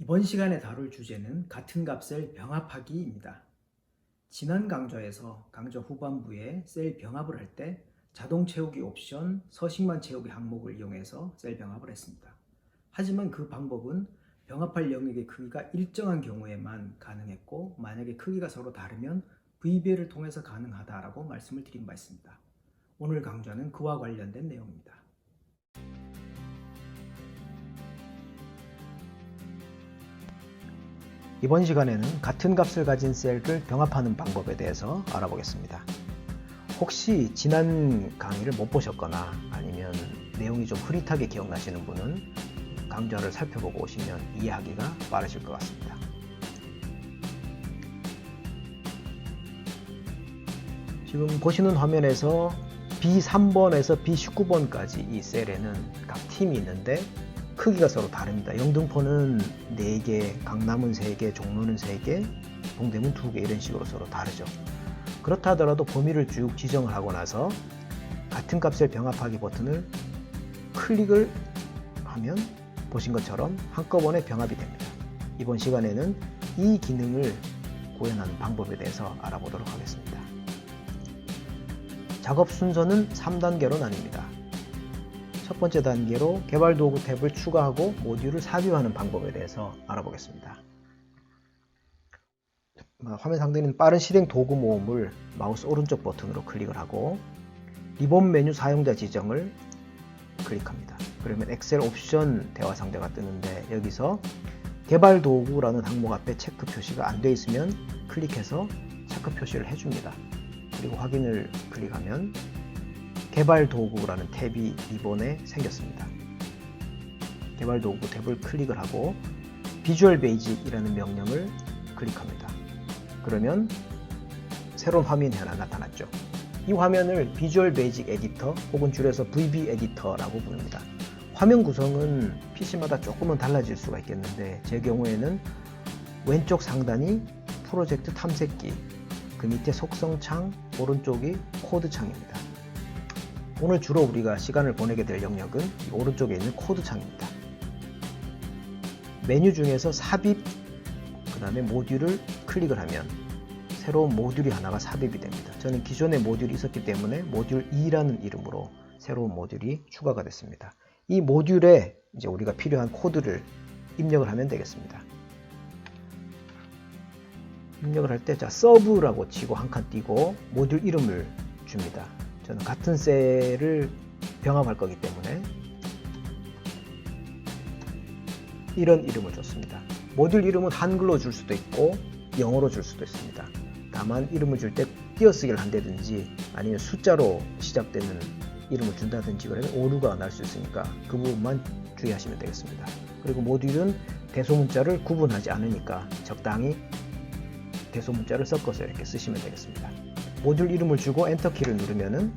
이번 시간에 다룰 주제는 같은 값을 병합하기입니다. 지난 강좌에서 강좌 후반부에 셀 병합을 할 때 자동 채우기 옵션 서식만 채우기 항목을 이용해서 셀 병합을 했습니다. 하지만 그 방법은 병합할 영역의 크기가 일정한 경우에만 가능했고 만약에 크기가 서로 다르면 VBA를 통해서 가능하다라고 말씀을 드린 바 있습니다. 오늘 강좌는 그와 관련된 내용입니다. 이번 시간에는 같은 값을 가진 셀을 병합하는 방법에 대해서 알아보겠습니다. 혹시 지난 강의를 못 보셨거나 아니면 내용이 좀 흐릿하게 기억나시는 분은 강좌를 살펴보고 오시면 이해하기가 빠르실 것 같습니다. 지금 보시는 화면에서 B3번에서 B19번까지 이 셀에는 각 팀이 있는데 크기가 서로 다릅니다. 영등포는 4개, 강남은 3개, 종로는 3개, 동대문 2개 이런 식으로 서로 다르죠. 그렇다 하더라도 범위를 쭉 지정을 하고 나서 같은 값을 병합하기 버튼을 클릭을 하면 보신 것처럼 한꺼번에 병합이 됩니다. 이번 시간에는 이 기능을 구현하는 방법에 대해서 알아보도록 하겠습니다. 작업 순서는 3단계로 나뉩니다. 첫 번째 단계로 개발 도구 탭을 추가하고 모듈을 삽입하는 방법에 대해서 알아보겠습니다. 화면 상단에는 빠른 실행 도구 모음을 마우스 오른쪽 버튼으로 클릭을 하고 리본 메뉴 사용자 지정을 클릭합니다. 그러면 엑셀 옵션 대화 상자가 뜨는데 여기서 개발 도구라는 항목 앞에 체크 표시가 안 되어 있으면 클릭해서 체크 표시를 해줍니다. 그리고 확인을 클릭하면 개발 도구라는 탭이 리본에 생겼습니다. 개발 도구 탭을 클릭을 하고 비주얼 베이직이라는 명령을 클릭합니다. 그러면 새로운 화면이 하나 나타났죠. 이 화면을 비주얼 베이직 에디터 혹은 줄여서 VB 에디터라고 부릅니다. 화면 구성은 PC마다 조금은 달라질 수가 있겠는데 제 경우에는 왼쪽 상단이 프로젝트 탐색기, 그 밑에 속성창, 오른쪽이 코드 창입니다. 오늘 주로 우리가 시간을 보내게 될 영역은 오른쪽에 있는 코드 창입니다. 메뉴 중에서 삽입, 그 다음에 모듈을 클릭을 하면 새로운 모듈이 하나가 삽입이 됩니다. 저는 기존의 모듈이 있었기 때문에 모듈 2라는 이름으로 새로운 모듈이 추가가 됐습니다. 이 모듈에 이제 우리가 필요한 코드를 입력을 하면 되겠습니다. 입력을 할 때 자 서브라고 치고 한 칸 띄고 모듈 이름을 줍니다. 저는 같은 셀을 병합할 거기 때문에 이런 이름을 줬습니다. 모듈 이름은 한글로 줄 수도 있고 영어로 줄 수도 있습니다. 다만 이름을 줄 때 띄어쓰기를 한다든지 아니면 숫자로 시작되는 이름을 준다든지 그러면 오류가 날 수 있으니까 그 부분만 주의하시면 되겠습니다. 그리고 모듈은 대소문자를 구분하지 않으니까 적당히 대소문자를 섞어서 이렇게 쓰시면 되겠습니다. 모듈 이름을 주고 엔터키를 누르면은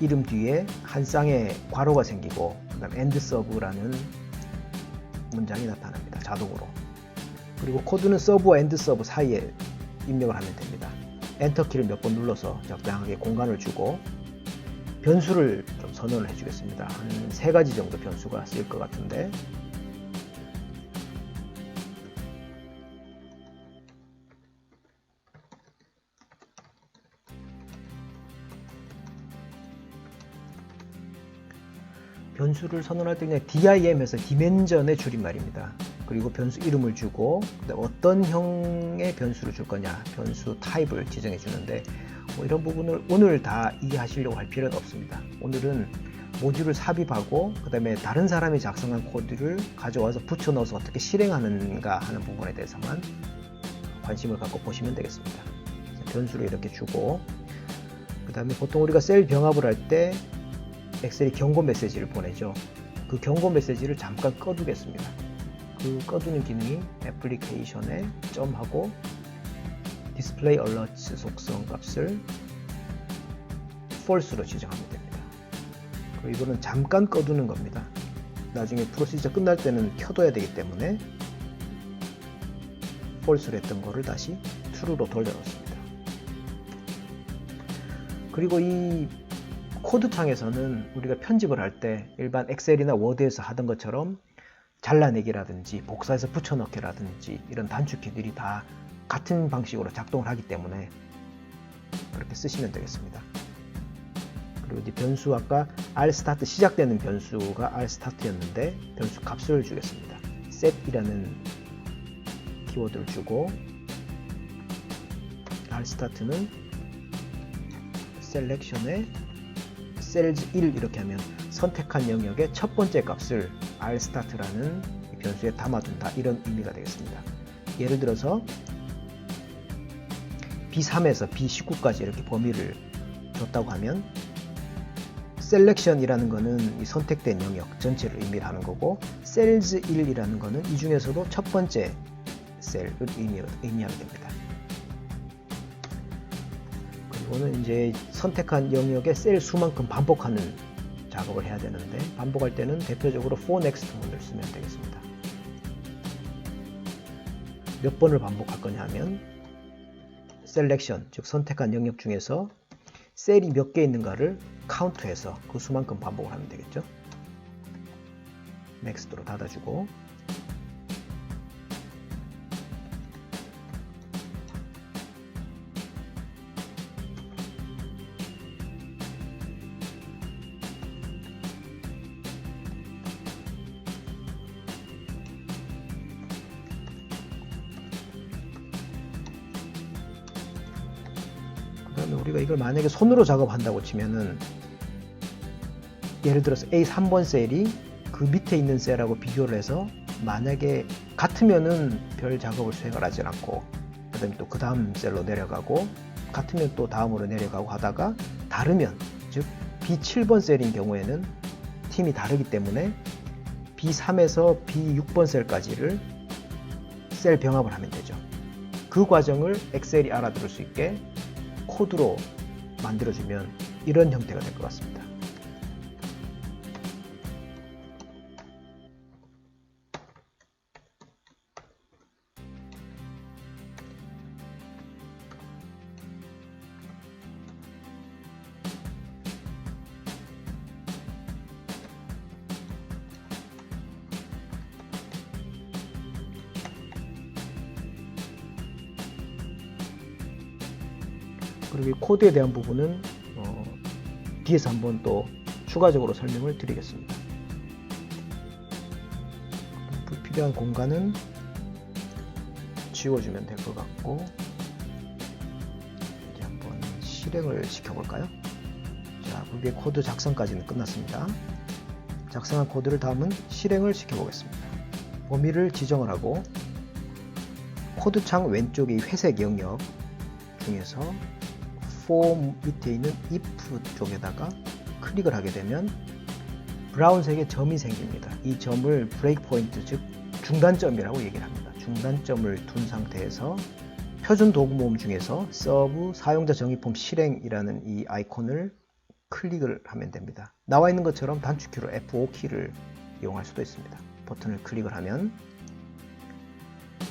이름 뒤에 한 쌍의 괄호가 생기고 그다음 end serve라는 문장이 나타납니다. 자동으로. 그리고 코드는 서브와 엔드 서브 사이에 입력을 하면 됩니다. 엔터키를 몇 번 눌러서 적당하게 공간을 주고 변수를 좀 선언을 해주겠습니다. 한 세 가지 정도 변수가 쓰일 것 같은데 변수를 선언할 때 그냥 DIM에서 디멘전의 줄임말입니다. 그리고 변수 이름을 주고 어떤 형의 변수를 줄 거냐 변수 타입을 지정해 주는데 뭐 이런 부분을 오늘 다 이해하시려고 할 필요는 없습니다. 오늘은 모듈을 삽입하고 그 다음에 다른 사람이 작성한 코드를 가져와서 붙여 넣어서 어떻게 실행하는가 하는 부분에 대해서만 관심을 갖고 보시면 되겠습니다. 변수를 이렇게 주고 그 다음에 보통 우리가 셀 병합을 할때 엑셀이 경고 메시지를 보내죠. 그 경고 메시지를 잠깐 꺼두겠습니다. 그 꺼두는 기능이 애플리케이션에 점하고 디스플레이 얼러츠 속성 값을 false로 지정하면 됩니다. 이거는 잠깐 꺼두는 겁니다. 나중에 프로시저 끝날 때는 켜둬야 되기 때문에 false로 했던 거를 다시 true로 돌려놓습니다. 그리고 이 코드 창에서는 우리가 편집을 할 때 일반 엑셀이나 워드에서 하던 것처럼 잘라내기라든지 복사해서 붙여넣기라든지 이런 단축키들이 다 같은 방식으로 작동을 하기 때문에 그렇게 쓰시면 되겠습니다. 그리고 이제 변수 아까 rstart 시작되는 변수가 rstart였는데 변수 값을 주겠습니다. set이라는 키워드를 주고 rstart는 selection에 cells 1 이렇게 하면 선택한 영역의 첫 번째 값을 rstart라는 변수에 담아둔다 이런 의미가 되겠습니다. 예를 들어서 B3에서 B19까지 이렇게 범위를 줬다고 하면 거는 이 선택된 영역 전체를 의미를 하는 거고 cells 1이라는 거는 이 중에서도 첫 번째 셀을 의미하게 됩니다. 그리고는 이제 선택한 영역의 셀 수만큼 반복하는 작업을 해야 되는데 반복할 때는 대표적으로 for next 문을 쓰면 되겠습니다. 몇 번을 반복할 거냐 하면 셀렉션 즉 선택한 영역 중에서 셀이 몇 개 있는가를 카운트해서 그 수만큼 반복을 하면 되겠죠. 넥스트로 닫아주고 그다음에 우리가 이걸 만약에 손으로 작업한다고 치면은 예를 들어서 A 3번 셀이 그 밑에 있는 셀하고 비교를 해서 만약에 같으면은 별 작업을 수행을 하지 않고 그다음에 또 그 다음 셀로 내려가고 같으면 또 다음으로 내려가고 하다가 다르면 즉 B7번 셀인 경우에는 팀이 다르기 때문에 B3에서 B6번 셀까지를 셀 병합을 하면 되죠. 그 과정을 엑셀이 알아들을 수 있게 코드로 만들어주면 이런 형태가 될 것 같습니다. 그리고 이 코드에 대한 부분은 어, 뒤에서 한번 또 추가적으로 설명을 드리겠습니다. 불필요한 공간은 지워주면 될 것 같고 이제 한번 실행을 시켜볼까요? 자, 그게 코드 작성까지는 끝났습니다. 작성한 코드를 다음은 실행을 시켜보겠습니다. 범위를 지정을 하고 코드창 왼쪽의 회색 영역 중에서 for 밑에 있는 if 쪽에다가 클릭을 하게 되면 브라운색의 점이 생깁니다. 이 점을 포인트 즉 중단점이라고 얘기를 합니다. 중단점을 둔 상태에서 표준 도구 모음 중에서 서브 사용자 정의 폼 실행이라는 이 아이콘을 클릭을 하면 됩니다. 나와 있는 것처럼 단축키로 F5키를 이용할 수도 있습니다. 버튼을 클릭을 하면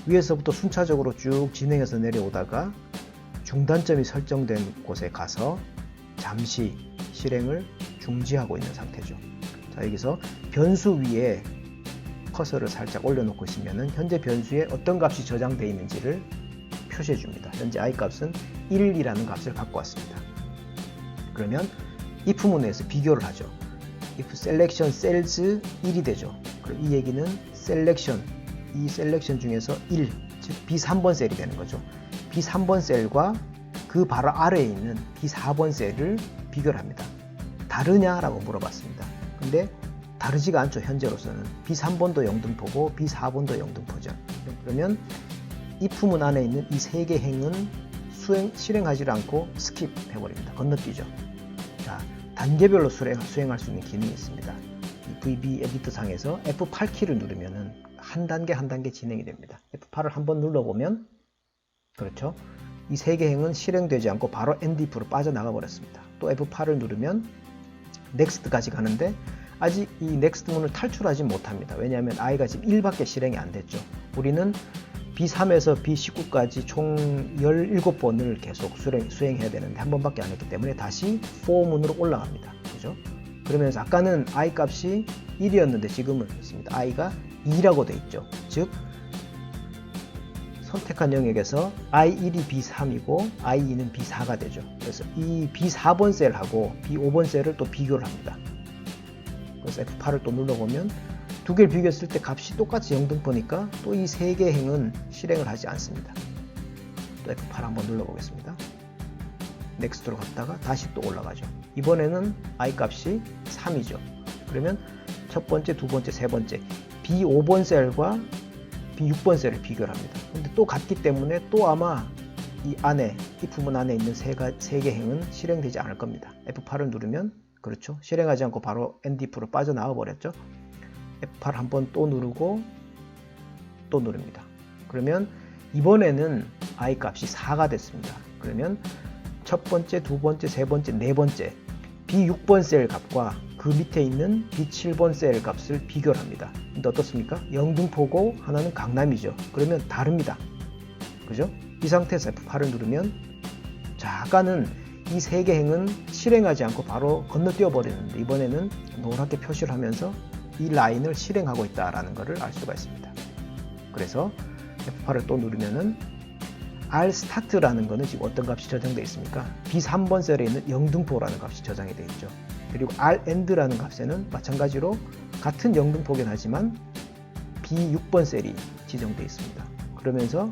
위에서부터 순차적으로 쭉 진행해서 내려오다가 중단점이 설정된 곳에 가서 잠시 실행을 중지하고 있는 상태죠. 자, 여기서 변수 위에 커서를 살짝 올려놓고 있으면 현재 변수에 어떤 값이 저장되어 있는지를 표시해 줍니다. 현재 i 값은 1이라는 값을 갖고 왔습니다. 그러면 if 문에서 비교를 하죠. if selection cells 1이 되죠. 그럼 이 얘기는 selection 이 셀렉션 중에서 1, 즉 B3번 셀이 되는 거죠. B3번 셀과 그 바로 아래에 있는 B4번 셀을 비교를 합니다. 다르냐라고 물어봤습니다. 근데 다르지가 않죠. 현재로서는 B3번도 영등포고 B4번도 영등포죠. 그러면 이 품문 안에 있는 이 세 개 행은 수행, 실행하지 않고 스킵 해 버립니다. 건너뛰죠. 자, 단계별로 수행, 수행할 수 있는 기능이 있습니다. VB 에디터 상에서 F8 키를 누르면은 한 단계 한 단계 진행이 됩니다. F8을 한번 눌러보면 그렇죠. 이 세 개 행은 실행되지 않고 바로 NDF로 빠져나가 버렸습니다. 또 F8을 누르면 NEXT까지 가는데 아직 이 NEXT 문을 탈출하지 못합니다. 왜냐하면 I가 지금 1밖에 실행이 안 됐죠. 우리는 B3에서 B19까지 총 17번을 계속 수행, 수행해야 되는데 한 번밖에 안 했기 때문에 다시 4문으로 올라갑니다. 그죠? 그러면서 아까는 i 값이 1이었는데 지금은 있습니다. i가 2라고 돼 있죠. 즉 선택한 영역에서 I1이 B3이고 I2는 B4가 되죠. 그래서 이 B4번 셀하고 B5번 셀을 또 비교를 합니다. 그래서 F8을 또 눌러보면 두 개를 비교했을 때 값이 똑같이 영등포니까 또 이 세 개의 행은 실행을 하지 않습니다. 또 F8 한번 눌러보겠습니다. 넥스트로 갔다가 다시 또 올라가죠. 이번에는 I 값이 3이죠. 그러면 첫 번째, 두 번째, 세 번째 B5번 셀과 B6번 셀을 비교를 합니다. 근데 또 같기 때문에 또 아마 이 안에 이 부분 안에 있는 세개 행은 실행되지 않을 겁니다. F8을 누르면 그렇죠. 실행하지 않고 바로 NDF로 빠져나와 버렸죠. F8 한 번 또 누르고 또 누릅니다. 그러면 이번에는 I 값이 4가 됐습니다. 그러면 첫 번째, 두 번째, 세 번째, 네 번째 B6번 셀 값과 그 밑에 있는 B7번 셀 값을 비교를 합니다. 근데 어떻습니까? 영등포고 하나는 강남이죠. 그러면 다릅니다. 그죠? 이 상태에서 F8을 누르면 자, 아까는 이 세 개 행은 실행하지 않고 바로 건너뛰어 버리는데 이번에는 노랗게 표시를 하면서 이 라인을 실행하고 있다라는 것을 알 수가 있습니다. 그래서 F8을 또 누르면은 R 스타트라는 거는 지금 어떤 값이 저장되어 있습니까? B3번 셀에 있는 영등포라는 값이 저장이 되어 있죠. 그리고 R end라는 값에는 마찬가지로 같은 영등포긴 하지만 B6번 셀이 지정되어 있습니다. 그러면서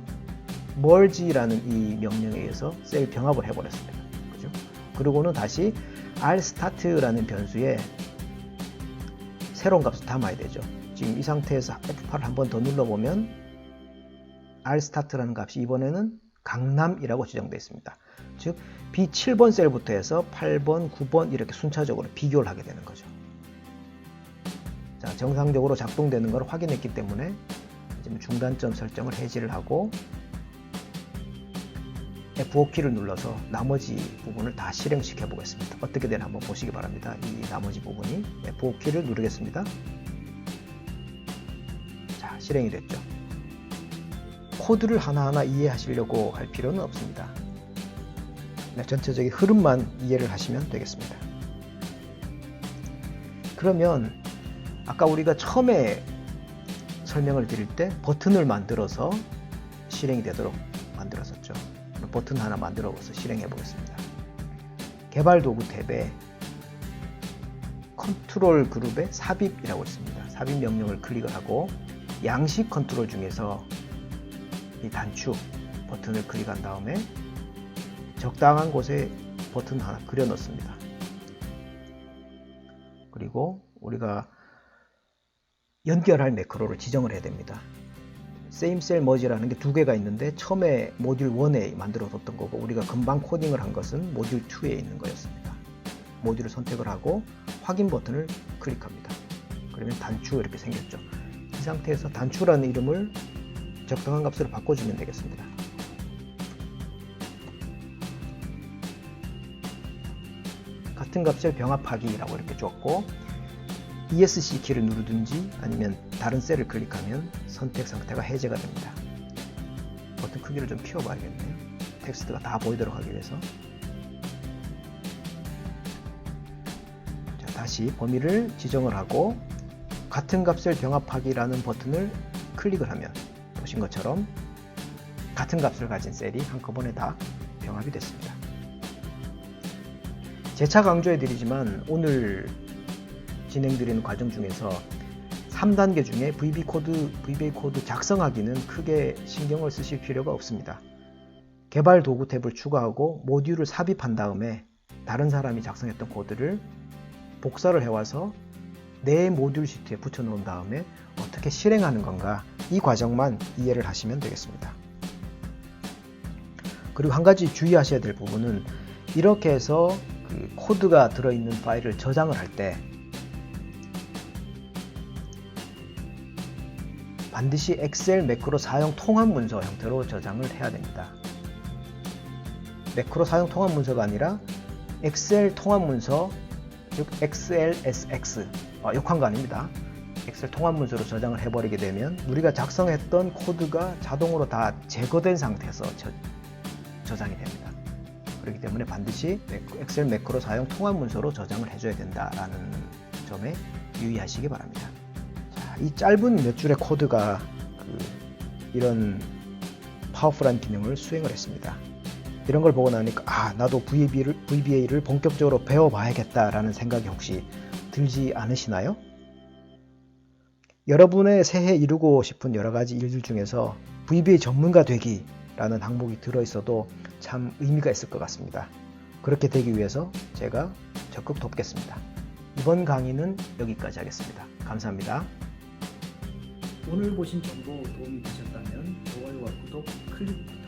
merge라는 이 명령에 의해서 셀 병합을 해버렸습니다. 그죠? 그리고는 다시 R start라는 변수에 새로운 값을 담아야 되죠. 지금 이 상태에서 F8을 한 번 더 눌러보면 R start라는 값이 이번에는 강남이라고 지정되어 있습니다. 즉 B7번 셀부터 해서 8번, 9번 이렇게 순차적으로 비교를 하게 되는 거죠. 자, 정상적으로 작동되는 걸 확인했기 때문에 지금 중단점 설정을 해지를 하고 F5키를 눌러서 나머지 부분을 다 실행시켜 보겠습니다. 어떻게 되나 한번 보시기 바랍니다. 이 나머지 부분이 F5키를 누르겠습니다. 자, 실행이 됐죠. 코드를 하나하나 이해하시려고 할 필요는 없습니다. 네, 전체적인 흐름만 이해를 하시면 되겠습니다. 그러면 아까 우리가 처음에 설명을 드릴 때 버튼을 만들어서 실행이 되도록 만들었었죠. 버튼 하나 만들어서 실행해 보겠습니다. 개발 도구 탭에 컨트롤 그룹에 삽입이라고 있습니다. 삽입 명령을 클릭을 하고 양식 컨트롤 중에서 이 단축 버튼을 클릭한 다음에 적당한 곳에 버튼 하나 그려 넣습니다. 그리고 우리가 연결할 매크로를 지정을 해야 됩니다. cell merge라는 게 두 개가 있는데 처음에 모듈 1에 만들어 뒀던 거고 우리가 금방 코딩을 한 것은 모듈 2에 있는 거였습니다. 모듈을 선택을 하고 확인 버튼을 클릭합니다. 그러면 단추 이렇게 생겼죠. 이 상태에서 단추라는 이름을 적당한 값으로 바꿔주면 되겠습니다. 같은 값을 병합하기라고 이렇게 줬고 ESC 키를 누르든지 아니면 다른 셀을 클릭하면 선택 상태가 해제가 됩니다. 버튼 크기를 좀 키워봐야겠네요. 텍스트가 다 보이도록 하기 위해서 자, 다시 범위를 지정을 하고 같은 값을 병합하기라는 버튼을 클릭을 하면 보신 것처럼 같은 값을 가진 셀이 한꺼번에 다 병합이 됐습니다. 재차 강조해 드리지만 오늘 진행드리는 과정 중에서 3단계 중에 VB 코드, VBA 코드 작성하기는 크게 신경을 쓰실 필요가 없습니다. 개발 도구 탭을 추가하고 모듈을 삽입한 다음에 다른 사람이 작성했던 코드를 복사를 해와서 내 모듈 시트에 붙여 놓은 다음에 어떻게 실행하는 건가 이 과정만 이해를 하시면 되겠습니다. 그리고 한 가지 주의하셔야 될 부분은 이렇게 해서 그 코드가 들어있는 파일을 저장을 할 때 반드시 엑셀 매크로 사용 통합 문서 형태로 저장을 해야 됩니다. 매크로 사용 통합 문서가 아니라 엑셀 통합 문서 즉 XLSX 아, 아닙니다. 엑셀 통합 문서로 저장을 해버리게 되면 우리가 작성했던 코드가 자동으로 다 제거된 상태에서 저, 저장이 됩니다. 그렇기 때문에 반드시 엑셀 매크로 사용 통합 문서로 저장을 해줘야 된다라는 점에 유의하시기 바랍니다. 자, 자, 이 짧은 몇 줄의 코드가 그 이런 파워풀한 기능을 수행을 했습니다. 이런 걸 보고 나니까 아 나도 VBA를, VBA를 본격적으로 배워봐야겠다라는 생각이 혹시 들지 않으시나요? 여러분의 새해 이루고 싶은 여러 가지 일들 중에서 VBA 전문가 되기 라는 항목이 들어있어도 참 의미가 있을 것 같습니다. 그렇게 되기 위해서 제가 적극 돕겠습니다. 이번 강의는 여기까지 하겠습니다. 감사합니다. 오늘 보신 정보 도움이 되셨다면 좋아요와 구독, 클릭